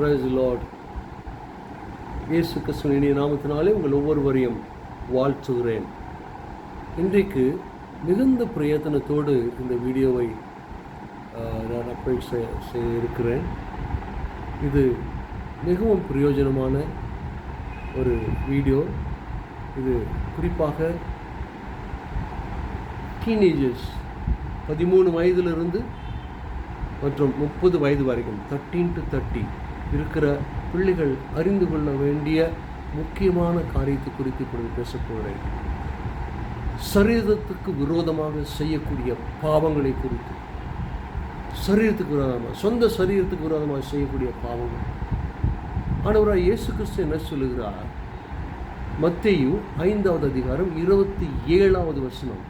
Price Lord இயேசு கிருஷ்ணன் இனிய நாமத்தினாலே உங்கள் ஒவ்வொருவரையும் வாழ்த்துகிறேன். இன்றைக்கு மிகுந்த பிரயத்தனத்தோடு இந்த வீடியோவை நான் அப்லோட் செய்ய செய்ய இருக்கிறேன். இது மிகவும் பிரயோஜனமான ஒரு வீடியோ. இது குறிப்பாக டீனேஜர்ஸ் பதிமூணு வயதிலிருந்து மற்றும் முப்பது வயது வரைக்கும் தேர்ட்டீன் டு தேர்ட்டி இருக்கிற பிள்ளைகள் அறிந்து கொள்ள வேண்டிய முக்கியமான காரியத்தை குறித்து இப்பொழுது பேசப்போகிறேன் சரீரத்துக்கு விரோதமாக செய்யக்கூடிய பாவங்களை குறித்து. சரீரத்துக்கு விரோதமாக சொந்த சரீரத்துக்கு விரோதமாக செய்யக்கூடிய பாவங்கள். ஆனவராக இயேசு கிறிஸ்து என்ன சொல்லுகிறார்? மத்தேயு ஐந்தாவது அதிகாரம் இருபத்தி ஏழாவது வசனம்.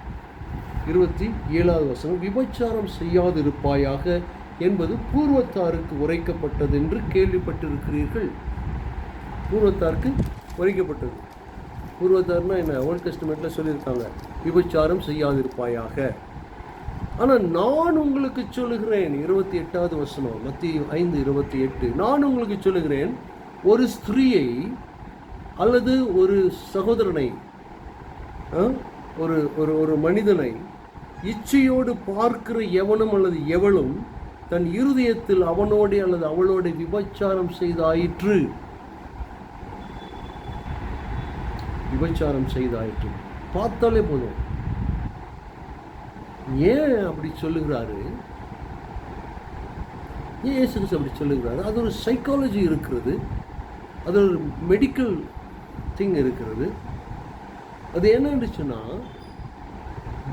இருபத்தி ஏழாவது வசனம் விபச்சாரம் செய்யாதிருப்பாயாக என்பது பூர்வத்தாருக்கு உரைக்கப்பட்டது என்று கேள்விப்பட்டிருக்கிறீர்கள். பூர்வத்தாருக்கு உரைக்கப்பட்டது. பூர்வத்தார்னா என்ன? ஓல்ட் டெஸ்டிமெண்ட்டில் சொல்லியிருக்காங்க. விபச்சாரம் செய்யாதிருப்பாயாக. ஆனால் நான் உங்களுக்கு சொல்லுகிறேன். இருபத்தி எட்டாவது வசனம் மத்திய ஐந்து இருபத்தி எட்டு. நான் உங்களுக்கு சொல்லுகிறேன் ஒரு ஸ்திரீயை அல்லது ஒரு சகோதரனை ஆ, ஒரு ஒரு ஒரு மனிதனை இச்சையோடு பார்க்கிற எவனும் அல்லது எவளும் தன் இருதயத்தில் அவனோடு அல்லது அவளோடு விபச்சாரம் செய்தாயிற்று. விபச்சாரம் செய்தாயிற்று. பார்த்தாலே போதும். ஏன் அப்படி சொல்லுகிறாரு? ஏன் அப்படி சொல்லுகிறாரு? அது ஒரு சைக்காலஜி இருக்கிறது. அது ஒரு மெடிக்கல் திங் இருக்கிறது. அது என்னன்னு சொன்னால்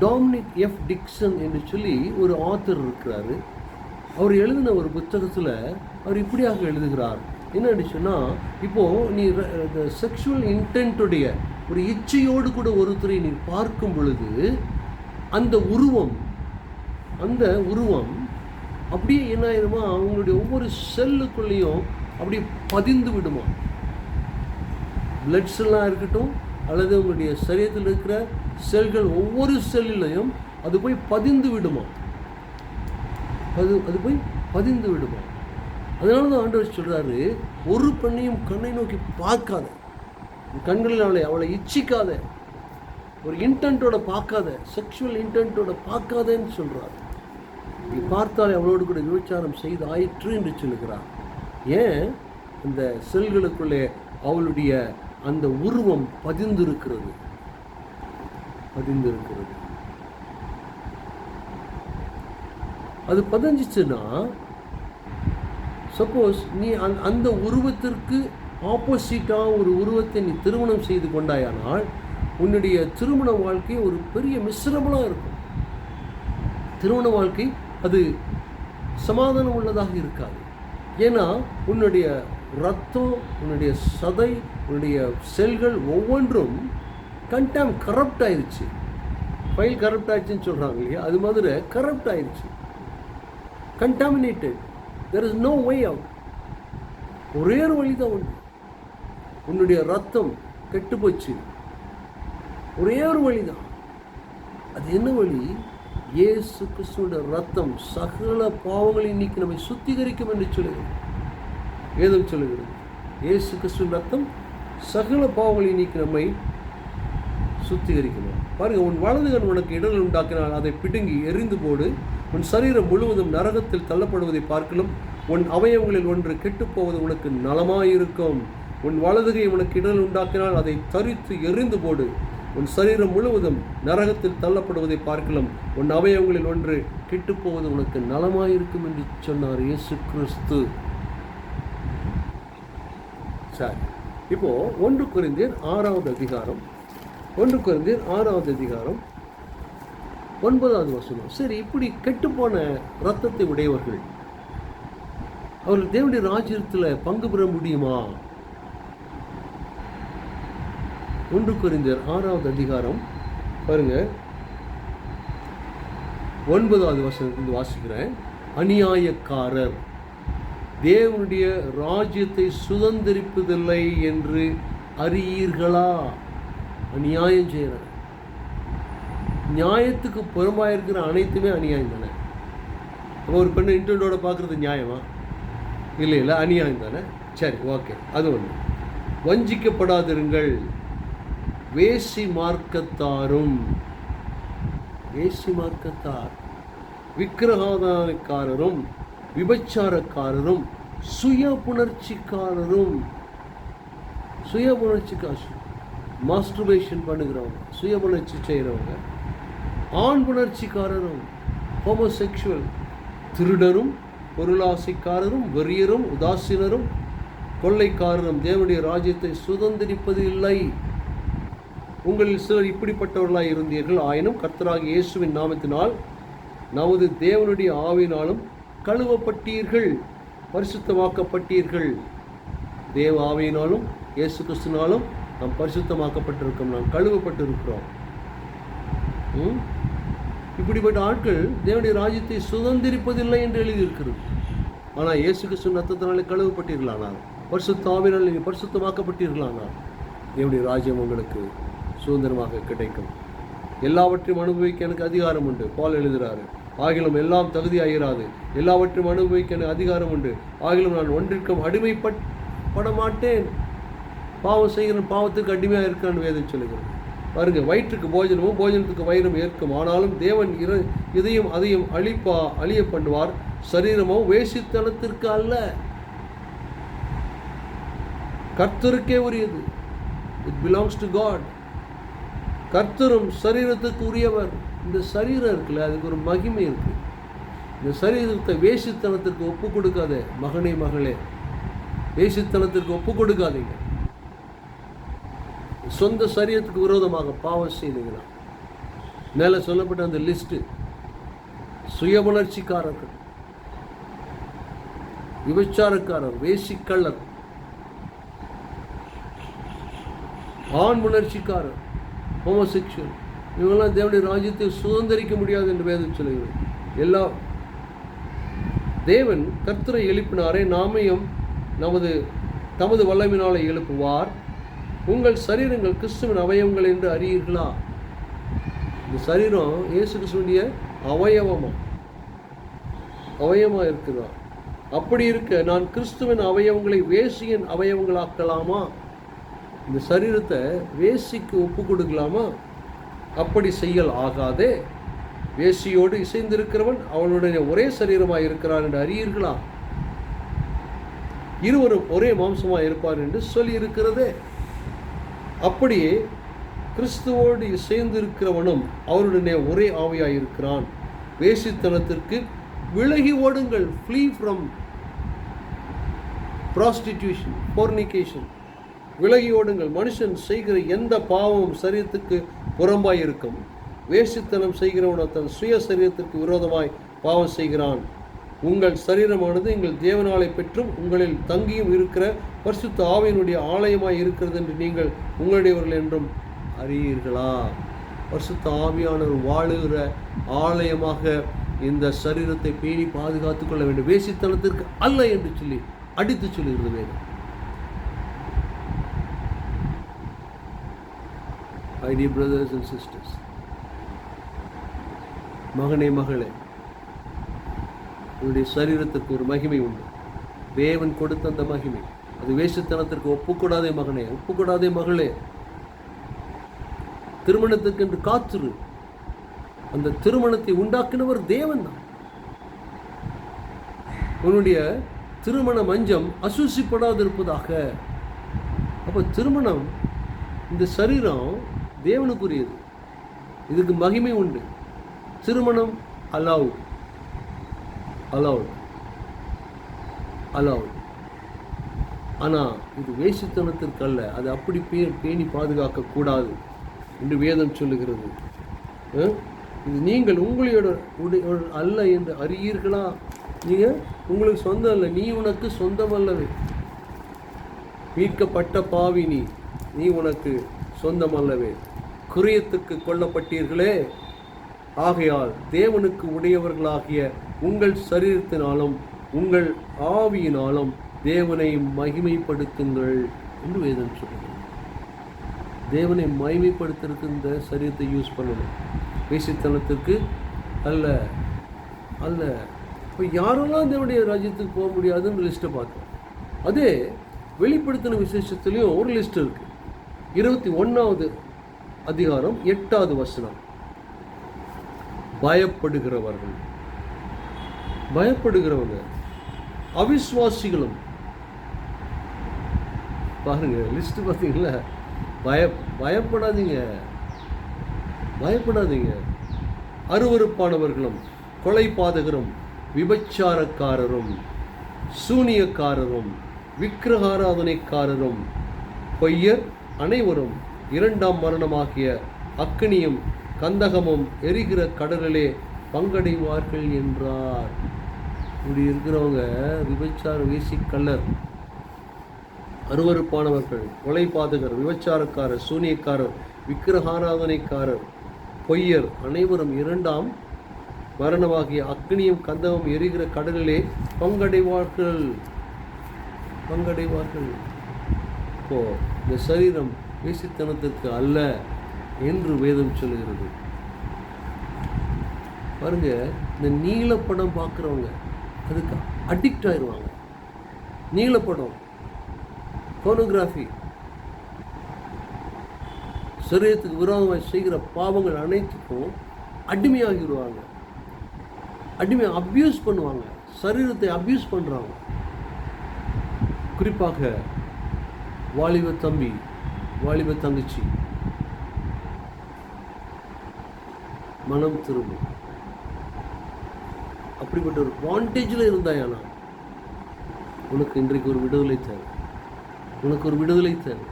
டாமினிக் எஃப் டிக்சன் என்று சொல்லி ஒரு ஆத்தர் இருக்கிறாரு. அவர் எழுதின ஒரு புத்தகத்தில் அவர் இப்படியாக எழுதுகிறார். என்னன்னு சொன்னால் இப்போது நீ செக்ஷுவல் இன்டென்ட்டுடைய ஒரு இச்சையோடு கூட ஒருத்தரை நீ பார்க்கும் பொழுது அந்த உருவம் அந்த உருவம் அப்படியே என்ன ஆயிருமா? அவங்களுடைய ஒவ்வொரு செல்லுக்குள்ளேயும் அப்படியே பதிந்து விடுமா? பிளட் எல்லாம் இருக்கட்டும் அல்லது உங்களுடைய சரீரத்தில் இருக்கிற செல்கள் ஒவ்வொரு செல்லிலையும் அது போய் பதிந்து விடுமா? அது அது போய் பதிந்து விடுமா அதனால தான் ஆண்டவர் சொல்கிறாரு ஒரு பெண்ணையும் கண்ணை நோக்கி பார்க்காத. கண்களில் அவளை அவளை இச்சிக்காத. ஒரு இன்டென்ட்டோட பார்க்காத. செக்ஷுவல் இன்டென்ட்டோட பார்க்காதேன்னு சொல்கிறார் நீ பார்த்தாலே அவளோடு கூட விபச்சாரம் செய்து ஆயிற்று என்று சொல்லுகிறார். ஏன்? இந்த செல்களுக்குள்ளே அவளுடைய அந்த உருவம் பதிந்திருக்கிறது. பதிந்திருக்கிறது. அது பதிஞ்சிச்சுன்னா சப்போஸ் நீ அந் அந்த உருவத்திற்கு ஆப்போசிட்டாக ஒரு உருவத்தை நீ திருமணம் செய்து கொண்டாயானால் உன்னுடைய திருமண வாழ்க்கை ஒரு பெரிய மிஸ்ரபலாக இருக்கும். திருமண வாழ்க்கை அது சமாதானம் உள்ளதாக இருக்காது. ஏன்னா உன்னுடைய ரத்தம் உன்னுடைய சதை உன்னுடைய செல்கள் ஒவ்வொன்றும் கண்டாம் கரப்ட் ஆயிடுச்சு ஃபைல் கரப்ட் ஆயிடுச்சுன்னு சொல்கிறாங்க இல்லையா? அது மாதிரி கரப்ட் ஆயிடுச்சு contaminated there is no way out ஒரே ஒரு வழி தான் உண்டு. உன்னுடைய ரத்தம் கெட்டு போச்சு ஒரே ஒரு வழி தான் அது என்ன வழி? இயேசு கிறிஸ்துவோட ரத்தம் சகல பாவங்களை நீக்கி நம்மை சுத்திகரிக்கும் என்று சொல்லுகிறது. வேதம் சொல்லுகிறது. இயேசு கிறிஸ்துவின் ரத்தம் சகல பாவங்களை நீக்கி நம்மை சுத்திகரிக்கணும் பாருங்க உன் வலது கண் உனக்கு இடர்கள் உண்டாக்கினால் அதை பிடுங்கி எரிந்து போடு. உன் சரீரம் முழுவதும் நரகத்தில் தள்ளப்படுவதை பார்க்கலும் உன் அவயவங்களில் ஒன்று கெட்டுப்போவது உனக்கு நலமாயிருக்கும். உன் வலதுகை உனக்கு இடல் உண்டாக்கினால் அதை தரித்து எரிந்து போடு. உன் சரீரம் முழுவதும் நரகத்தில் தள்ளப்படுவதை பார்க்கலாம் உன் அவயவங்களில் ஒன்று கெட்டுப்போவது உனக்கு நலமாயிருக்கும் என்று சொன்னார் இயேசு கிறிஸ்து சரி இப்போ ஒன்று குறைந்தேன் ஆறாவது அதிகாரம் ஒன்று குறைந்தேன் ஆறாவது அதிகாரம் ஒன்பதாவது வசனம். சரி இப்படி கெட்டுப்போன ரத்தத்தை உடையவர்கள் அவர்கள் தேவனுடைய ராஜ்யத்தில் பங்கு பெற முடியுமா? ஒன்று குறைந்தர் ஆறாவது அதிகாரம் பாருங்க. ஒன்பதாவது வசனத்தில் வாசிக்கிறேன். அநியாயக்காரர் தேவனுடைய ராஜ்யத்தை சுதந்திரிப்பதில்லை என்று அறியீர்களா? அநியாயம் செய்கிறார் நியாயத்துக்கு புறம்பாக இருக்கிற அனைத்துமே அநியாயம் தானே? அப்போ ஒரு பெண்ணை இன்டர்னோட பார்க்குறது நியாயமா? இல்லை இல்லை அநியாயம் தானே? சரி ஓகே அது ஒன்று வஞ்சிக்கப்படாதிருங்கள். வேசி மார்க்கத்தாரும். வேசி மார்க்கத்தார். விக்கிரகாதானக்காரரும் விபச்சாரக்காரரும் சுய புணர்ச்சிக்காரரும். சுய புணர்ச்சிக்காசு மாஸ்டர்பேஷன் பண்ணுகிறவங்க சுய புணர்ச்சி செய்கிறவங்க ஆண் புணர்ச்சிக்காரரும் ஹோமோசெக்சுவல் திருடரும் பொருளாசைக்காரரும் வெறியரும் உதாசீனரும் கொள்ளைக்காரரும் தேவனுடைய ராஜ்யத்தை சுதந்திரிப்பது இல்லை. உங்களில் சிலர் இப்படிப்பட்டவர்களாய் இருந்தீர்கள். ஆயினும் கர்த்தராக இயேசுவின் நாமத்தினால் நமது தேவனுடைய ஆவினாலும் கழுவப்பட்டீர்கள் பரிசுத்தமாக்கப்பட்டீர்கள். தேவ ஆவியினாலும் இயேசு கிறிஸ்துனாலும் நாம் பரிசுத்தமாக்கப்பட்டிருக்கோம் நாம் கழுவப்பட்டிருக்கிறோம். இப்படிப்பட்ட ஆட்கள் தேவனுடைய ராஜ்யத்தை சுதந்திரிப்பதில்லை என்று எழுதியிருக்கிறது. ஆனால் இயேசு கிறிஸ்து ரத்தத்தினாலே கழுவப்பட்டீர்களானால் பரிசுத்தாவினால் நீங்கள் பரிசுத்தமாக்கப்பட்டீர்களானால் தேவனுடைய ராஜ்யம் உங்களுக்கு சுதந்திரமாக கிடைக்கும். எல்லாவற்றையும் அனுபவிக்க எனக்கு அதிகாரம் உண்டு பால் எழுதுகிறாரு. ஆகிலும் எல்லாம் தகுதியாகிறாது எல்லாவற்றையும் அனுபவிக்க எனக்கு அதிகாரம் உண்டு. ஆகிலும் நான் ஒன்றிற்கும் அடிமைப்பட் பட மாட்டேன் பாவம் செய்கிறேன் பாவத்துக்கு அடிமையாக இருக்கான்னு வேதம் சொல்லுகிறேன் பாருங்க வயிற்றுக்கு போஜனமும் போஜனத்துக்கு வயிறும் ஏற்கும். ஆனாலும் தேவன் இர இதையும் அதையும் அழிப்பா அழிய பண்ணுவார் சரீரமோ வேசித்தனத்திற்கு அல்ல. கர்த்தருக்கே உரியது. இட் பிலாங்ஸ் டு காட் கர்த்தரும் சரீரத்துக்கு உரியவர். இந்த சரீரம் இருக்குல்ல அதுக்கு ஒரு மகிமை இருக்கு. இந்த சரீரத்தை வேசித்தனத்திற்கு ஒப்பு கொடுக்காத மகனே மகளே. வேசித்தனத்திற்கு ஒப்பு கொடுக்காதீங்க. சொந்த சரியத்துக்கு விரோதமாக பாவம் செய்தீங்களா மேலே சொல்லப்பட்ட அந்த லிஸ்ட்டு சுயபுணர்ச்சிக்காரர்கள் விபச்சாரக்காரர் வேசிக்கள்ளர் ஆண் உணர்ச்சிக்காரர் ஹோமோசெக்சுவல் இவங்கெல்லாம் தேவனுடைய ராஜ்யத்தை சுதந்திரிக்க முடியாது என்று வேதம் சொல்லுகிறது. எல்லா தேவன் கர்த்தரை எழுப்பினாரே நாமையும் நமது தமது வல்லமினாலே எழுப்புவார். உங்கள் சரீரங்கள் கிறிஸ்துவின் அவயவங்கள் என்று அறியீர்களா? இந்த சரீரம் இயேசு கிறிஸ்துவனுடைய அவயவமா? அவயவமா இருக்குதா? அப்படி இருக்க நான் கிறிஸ்துவின் அவயவங்களை வேசியின் அவயவங்களாக்கலாமா? இந்த சரீரத்தை வேசிக்கு ஒப்பு கொடுக்கலாமா? அப்படி செய்யல் ஆகாதே. வேசியோடு இசைந்திருக்கிறவன் அவனுடைய ஒரே சரீரமாக இருக்கிறான் என்று அறியீர்களா? இருவரும் ஒரே மாம்சமாக இருப்பார் என்று சொல்லி இருக்கிறதே அப்படியே கிறிஸ்துவோடு இசைந்திருக்கிறவனும் அவருடனே ஒரே ஆவியாக இருக்கிறான் வேசித்தனத்திற்கு விலகி ஓடுங்கள். ஃப்ளீ ஃப்ரம் ப்ராஸ்டிடியூஷன் ஃபோர்னிகேஷன் விலகி ஓடுங்கள். மனுஷன் செய்கிற எந்த பாவமும் சரீரத்துக்கு புறம்பாய் இருக்கும் வேசித்தனம் செய்கிறவன் தன் சுய சரீரத்திற்கு விரோதமாய் பாவம் செய்கிறான். உங்கள் சரீரமானது எங்கள் தேவனாலை பெற்றும் உங்களில் தங்கியும் இருக்கிற பரிசுத்த ஆவியினுடைய ஆலயமாய் இருக்கிறது என்று நீங்கள் உங்களுடையவர்கள் என்றும் அறியீர்களா? பரிசுத்த ஆவியானவர் வாழுகிற ஆலயமாக இந்த சரீரத்தை பேணி பாதுகாத்துக் கொள்ள வேண்டும். வேசித்தனத்திற்கு அல்ல என்று சொல்லி அடித்து சொல்லுகிறது வேதம். My dear brothers and மகனே மகளே உன்னுடைய சரீரத்திற்கு ஒரு மகிமை உண்டு. தேவன் கொடுத்த அந்த மகிமை. அது வேஷத்தனத்திற்கு ஒப்புக்கூடாதே மகனே ஒப்புக்கூடாதே மகளே. திருமணத்துக்கு என்று காத்துரு. அந்த திருமணத்தை உண்டாக்கினவர் தேவன் தான். உன்னுடைய திருமண மஞ்சம் அசூசிப்படாதிருப்பதாக. அப்போ திருமணம் இந்த சரீரம் தேவனுக்குரியது. இதுக்கு மகிமை உண்டு. திருமணம் அலாவு அலவுட் அலவுட் ஆனால் இது வேசித்தனத்திற்கு அல்ல அது அப்படி பே பேணி பாதுகாக்கக்கூடாது என்று வேதம் சொல்லுகிறது. இது நீங்கள் உங்களோட உடைய அல்ல என்று அறியீர்களா? நீங்கள் உங்களுக்கு சொந்தம் அல்ல. நீ உனக்கு சொந்தம் அல்லவே. மீட்கப்பட்ட பாவி நீ. நீ உனக்கு சொந்தம் அல்லவே. குரியத்துக்கு கொல்லப்பட்டீர்களே. ஆகையால் தேவனுக்கு உடையவர்களாகிய உங்கள் சரீரத்தினாலும் உங்கள் ஆவியினாலும் தேவனை மகிமைப்படுத்துங்கள் என்று வேதம் சொல்லுங்கள் தேவனை மகிமைப்படுத்துறதுக்கு இந்த சரீரத்தை யூஸ் பண்ணணும். வேசித்தனத்துக்கு அல்ல அல்ல. இப்போ யாரெல்லாம் தேவனுடைய ராஜ்யத்துக்கு போக முடியாதுன்னு லிஸ்ட்டை பார்த்தோம் அதே வெளிப்படுத்தின விசேஷத்துலேயும் ஒரு லிஸ்ட் இருக்குது இருபத்தி ஒன்றாவது அதிகாரம் எட்டாவது வசனம். பயப்படுகிறவர்கள். பயப்படுகிறவங்க அவிஸ்வாசிகளும். பாருங்க லிஸ்ட் பார்த்தீங்களா? பய பயப்படாதீங்க. பயப்படாதீங்க. அருவருப்பானவர்களும் கொலை பாதகரும் விபச்சாரக்காரரும் சூனியக்காரரும் விக்கிரகாராதனைக்காரரும் பொய்யர் அனைவரும் இரண்டாம் மரணமாகிய அக்கினியும் கந்தகமும் எரிகிற கடலிலே பங்கடைவார்கள் என்றார். இப்படி இருக்கிறவங்க விபச்சார வேசிக்கல்லர் அருவருப்பானவர்கள் கொலை பாதகர் விபச்சாரக்காரர் சூனியக்காரர் விக்கிரகாராதனைக்காரர் பொய்யர் அனைவரும் இரண்டாம் மரணமாகிய அக்னியும் கந்தமும் எரிகிற கடலிலே பங்கடைவார்கள். பங்கடைவார்கள். இப்போ இந்த சரீரம் வேசித்தனத்திற்கு அல்ல என்று வேதம் சொல்கிறது பாருங்க இந்த நீலப்படம் பார்க்குறவங்க அதுக்கு அடிக்ட் ஆயிடுவாங்க நீளப்படம் போனோகிராஃபி சரீரத்துக்கு விரோதமாக செய்கிற பாவங்கள் அனைத்துக்கும் அடிமையாகிடுவாங்க. அடிமை அப்யூஸ் பண்ணுவாங்க. சரீரத்தை அப்யூஸ் பண்ணுறாங்க குறிப்பாக வாலிப தம்பி வாலிப தங்கச்சி. மனம் திரும்பும். அப்படிப்பட்ட ஒரு வாண்டேஜில் இருந்தாயானா உனக்கு இன்றைக்கு ஒரு விடுதலை தேவை. உனக்கு ஒரு விடுதலை தேவை.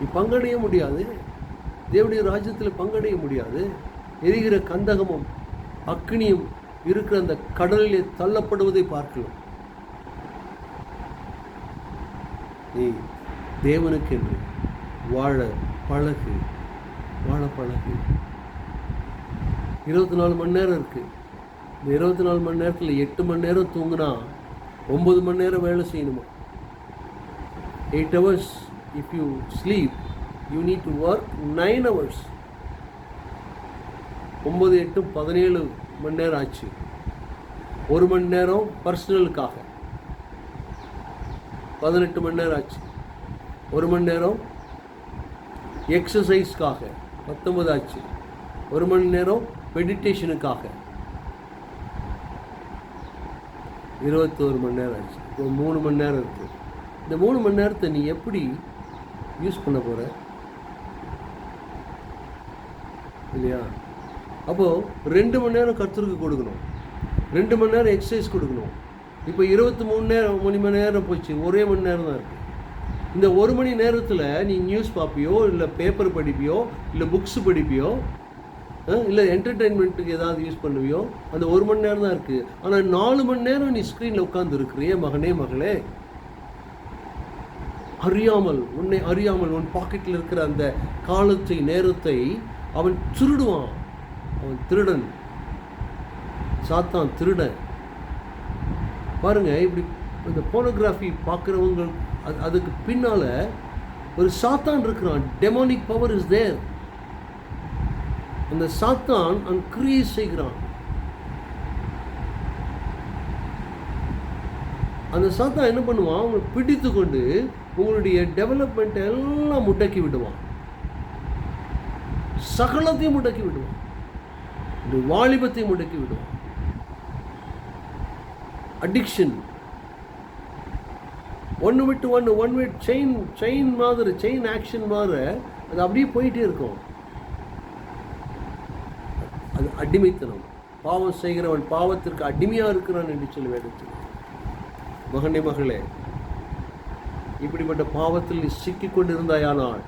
நீ பங்கடைய முடியாது. தேவனுடைய ராஜ்யத்தில் பங்கடைய முடியாது. எரிகிற கந்தகமும் அக்னியும் இருக்கிற அந்த கடலிலே தள்ளப்படுவதை பார்க்கலாம். நீ தேவனுக்கென்று வாழ பழகு வாழ பழகு. இருபத்தி நாலு மணி நேரம் இருக்குது இந்த இருபத்தி நாலு மணி நேரத்தில் எட்டு மணி நேரம் தூங்குனா ஒம்பது மணி நேரம் வேலை செய்யணுமா? Eight hours if you sleep you need to work nine hours ஒம்பது எட்டு பதினேழு மணி நேரம் ஆச்சு. ஒரு மணி நேரம் பர்சனலுக்காக பதினெட்டு மணி நேரம் ஆச்சு. ஒரு மணி நேரம் எக்ஸசைஸ்க்காக பத்தொம்பது ஆச்சு. ஒரு மணி நேரம் மெடிடேஷனுக்காக இருபத்தோரு மணி நேரம் ஆச்சு. இப்போ மூணு மணி நேரம் இருக்குது இந்த மூணு மணி நேரத்தை நீ எப்படி யூஸ் பண்ண போகிற இல்லையா? அப்போது ரெண்டு மணி நேரம் கருத்துருக்கு கொடுக்கணும். ரெண்டு மணி நேரம் எக்ஸசைஸ் கொடுக்கணும். இப்போ இருபத்தி மூணு நேரம் மணி மணி நேரம் போச்சு. ஒரே மணி நேரம் தான் இருக்குது இந்த ஒரு மணி நேரத்தில் நீ நியூஸ் பார்ப்பியோ இல்லை பேப்பர் படிப்பியோ இல்லை புக்ஸ் படிப்பியோ இல்லை என்டர்டெயின்மெண்ட்டுக்கு ஏதாவது யூஸ் பண்ணுவியோ? அந்த ஒரு மணி நேரம் தான் இருக்குது ஆனால் நாலு மணி நேரம் நீ ஸ்க்ரீனில் உட்காந்து இருக்கிறியே மகனே மகளே. அறியாமல் உன்னை அறியாமல் உன் பாக்கெட்டில் இருக்கிற அந்த காலத்தை நேரத்தை அவன் திருடுவான். அவன் திருடன். சாத்தான் திருடன் பாருங்கள் இப்படி இந்த போனோகிராஃபி பார்க்குறவங்க அது அதுக்கு பின்னால் ஒரு சாத்தான் இருக்கிறான். டெமோனிக் பவர் இஸ் தேர் அந்த சாத்தான் அவன் கிரியேட் செய்கிறான். அந்த சாத்தான் என்ன பண்ணுவான்? உங்களை பிடித்து கொண்டு உங்களுடைய டெவலப்மெண்ட் எல்லாம் முடக்கி விடுவான். சகலத்தையும் முடக்கி விடுவான். இந்த வாலிபத்தையும் முடக்கி விடுவான். அடிக்ஷன் ஒன்று விட்டு ஒன்று ஒன் விட் செயின் செயின் மாதிரி செயின் ஆக்ஷன் மாதிரி அது அப்படியே போயிட்டே இருக்கும். அது அடிமைத்தனம். பாவம் செய்கிறவன் பாவத்திற்கு அடிமையாக இருக்கிறான் என்று சொல்லி வேதத்தில். மகனே மகளே இப்படிப்பட்ட பாவத்தில் நீ சிக்கிக் கொண்டிருந்தாயானால்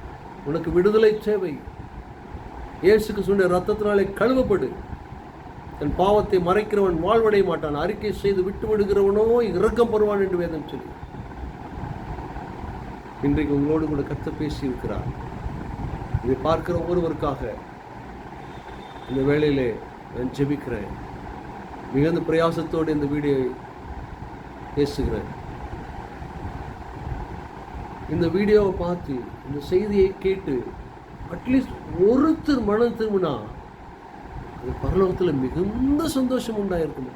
உனக்கு விடுதலை தேவை. இயேசுக்கு சொன்ன ரத்தத்தினாலே கழுவப்படு. தன் பாவத்தை மறைக்கிறவன் வாழ்வடைய மாட்டான். அறிக்கை செய்து விட்டு விடுகிறவனோ இரக்கம் பெறுவான் என்று வேதம் சொல்லி. இன்றைக்கு உங்களோடு கூட கத்த பேசியிருக்கிறார். இதை பார்க்கிற ஒருவருக்காக இந்த வேளையிலே நான் ஜெபிக்கிறேன். மிகுந்த பிரயாசத்தோடு இந்த வீடியோவை பேசுகிறேன். இந்த வீடியோவை பார்த்து இந்த செய்தியை கேட்டு அட்லீஸ்ட் ஒருத்தர் மனம் திரும்பினா அது பரலோகத்தில் மிகுந்த சந்தோஷம் உண்டாயிருக்குமா?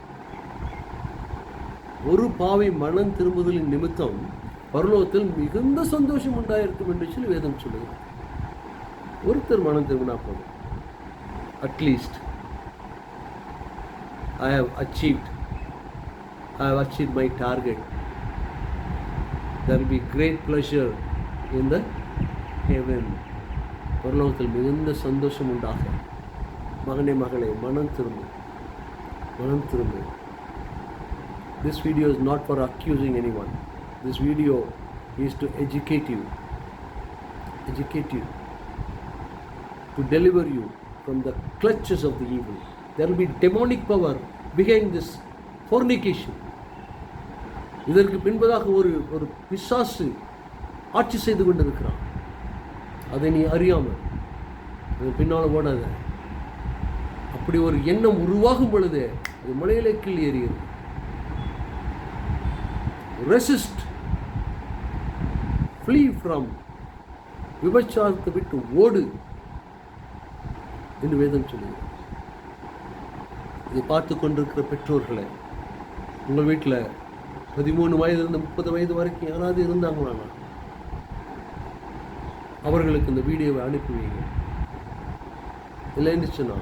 ஒரு பாவை மனம் திரும்புதலின் நிமித்தம் பரலோகத்தில் மிகுந்த சந்தோஷம் உண்டாயிருக்கும் என்று சொல்லி வேதம் சொல்லுகிறது. ஒருத்தர் மனம் திரும்பினா போதும். at least I have achieved I have achieve my target there will be great pleasure in the heaven பரலோகத்தில் மிகுந்த சந்தோஷம் உண்டாக மகனே மகளே மனம் திரும்பு மனம் திரும்பு this video is not for accusing anyone this video is to educate you educate you to deliver you from the clutches of the evil. There will be demonic power behind this fornication. இதற்கு பின்பதாக ஒரு ஒரு பிசாசு ஆட்சி செய்து கொண்டிருக்கிறான். அதை நீ அறியாமல் அது பின்னால் ஓடாத. அப்படி ஒரு எண்ணம் உருவாகும் பொழுது அது மலையிலே கீழ் ஏறியது ரெசிஸ்ட் ஃப்ளீ ஃப்ரம் விபச்சாரத்தை விட்டு ஓடு. என்று வேதம் சொல்லுகிறது இதை பார்த்து கொண்டிருக்கிற பெற்றோர்களை உங்கள் வீட்டில் பதிமூணு வயதுலேருந்து முப்பது வயது வரைக்கும் யாராவது இருந்தாங்களாண்ணா அவர்களுக்கு இந்த வீடியோவை அனுப்பி வைங்க இல்லைன்னு சொன்னா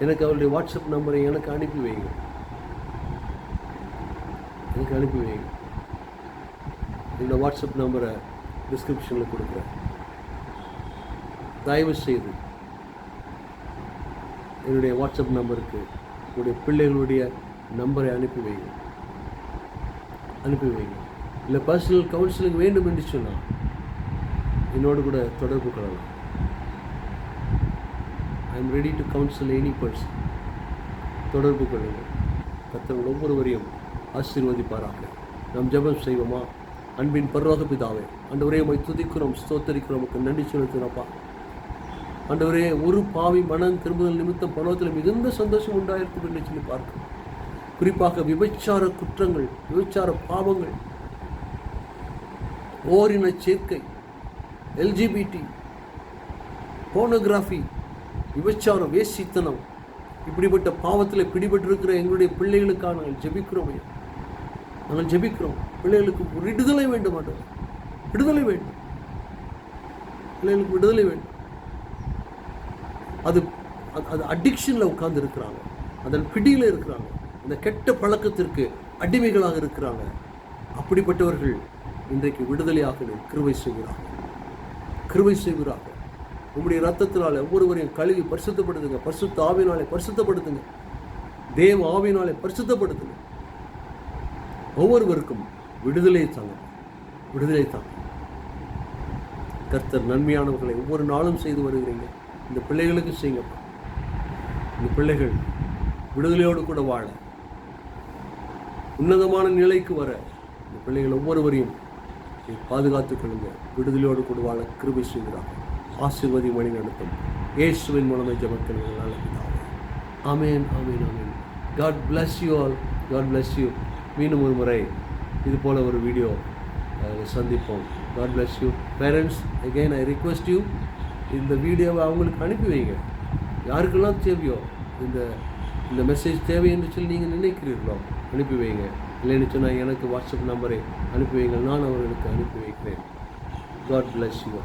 எனக்கு அவருடைய வாட்ஸ்அப் நம்பரை எனக்கு அனுப்பி வைங்க எனக்கு அனுப்பி வைங்க என்னோட வாட்ஸ்அப் நம்பரை டிஸ்கிரிப்ஷனில் கொடுக்குறேன். தயவு செய்து என்னுடைய வாட்ஸ்அப் நம்பருக்கு உங்களுடைய பிள்ளைகளுடைய நம்பரை அனுப்பி வைங்க அனுப்பி வைங்க இல்லை பர்சனல் கவுன்சிலிங் வேண்டும் என்று சொன்னால் என்னோடு கூட தொடர்பு கொள்ளலாம். I am ready to counsel any person தொடர்பு கொள்ளுங்கள். கத்தவங்கள் ஒவ்வொருவரையும் ஆசீர்வதிப்பாராக. நாம் ஜெபம் செய்வோமா? அன்பின் பரவாக பிதாவே அன்றுவரையும் துதிக்கிறோம் ஸ்தோத்தரிக்கிறோம். நன்றி செலுத்தினப்பா ஆண்டவரே ஒரு பாவி மனம் திரும்புதல் நிமித்தம் பரலோகத்தில் மிகுந்த சந்தோஷம் உண்டாயிருக்கும் என்று சொல்லி பார்க்கும் குறிப்பாக விபச்சார குற்றங்கள் விபச்சார பாவங்கள் ஓரின சேர்க்கை எல்ஜிபிடி போனோகிராஃபி விபச்சாரம் வேசித்தனம் இப்படிப்பட்ட பாவத்தில் பிடிபட்டிருக்கிற எங்களுடைய பிள்ளைகளுக்காக நாங்கள் ஜெபிக்கிறோம் ஐயா. நாங்கள் ஜெபிக்கிறோம். பிள்ளைகளுக்கு ஒரு விடுதலை வேண்டும் ஆண்டவர். விடுதலை வேண்டும். பிள்ளைகளுக்கு விடுதலை வேண்டும். அது அது- அது அடிக்ஷனில் உட்கார்ந்து இருக்கிறாங்க அதன் பிடியில் இருக்கிறாங்க. அந்த கெட்ட பழக்கத்திற்கு அடிமைகளாக இருக்கிறாங்க. அப்படிப்பட்டவர்கள் இன்றைக்கு விடுதலையாக கிருவை செய்கிறாங்க கிருவை செய்கிறாங்க உங்களுடைய ரத்தத்தினால ஒவ்வொருவரையும் கழுவி பரிசுத்தப்படுத்துங்க. பரிசுத்த ஆவினாலே பரிசுத்தப்படுத்துங்க. தேவ ஆவினாலே பரிசுத்தப்படுத்துங்க. ஒவ்வொருவருக்கும் விடுதலை தாங்க. விடுதலை தாங்க. கர்த்தர் நன்மையானவர்களை ஒவ்வொரு நாளும் செய்து வருகிறீங்க. இந்த பிள்ளைகளுக்கு செய்யுங்கப்பா இந்த பிள்ளைகள் விடுதலையோடு கூட வாழ. உன்னதமான நிலைக்கு வர. இந்த பிள்ளைகள் ஒவ்வொருவரையும் நீர் பாதுகாத்துக் கொள்ளுங்க. விடுதலையோடு கூட வாழ கிருபை செய்கிறார். ஆசிர்வதி மணி நடத்தும். இயேசுவின் மூலமே ஜெபத்தில் நல்ல பிதாவே. ஆமேன் ஆமேன் ஆமேன். God bless you all God bless you மீண்டும் ஒரு முறை இது போல ஒரு வீடியோ சந்திப்போம். God bless you parents again I request you இந்த வீடியோவை அவங்களுக்கு அனுப்பி வைங்க. யாருக்கெல்லாம் தேவையோ இந்த இந்த மெசேஜ் தேவை என்று சொல்லி நீங்கள் நினைக்கிறீர்களோ அனுப்பி வைங்க. இல்லைன்னு சொன்னால் எனக்கு வாட்ஸ்அப் நம்பரை அனுப்பி வைங்க நான் அவர்களுக்கு அனுப்பி வைக்கிறேன். God bless you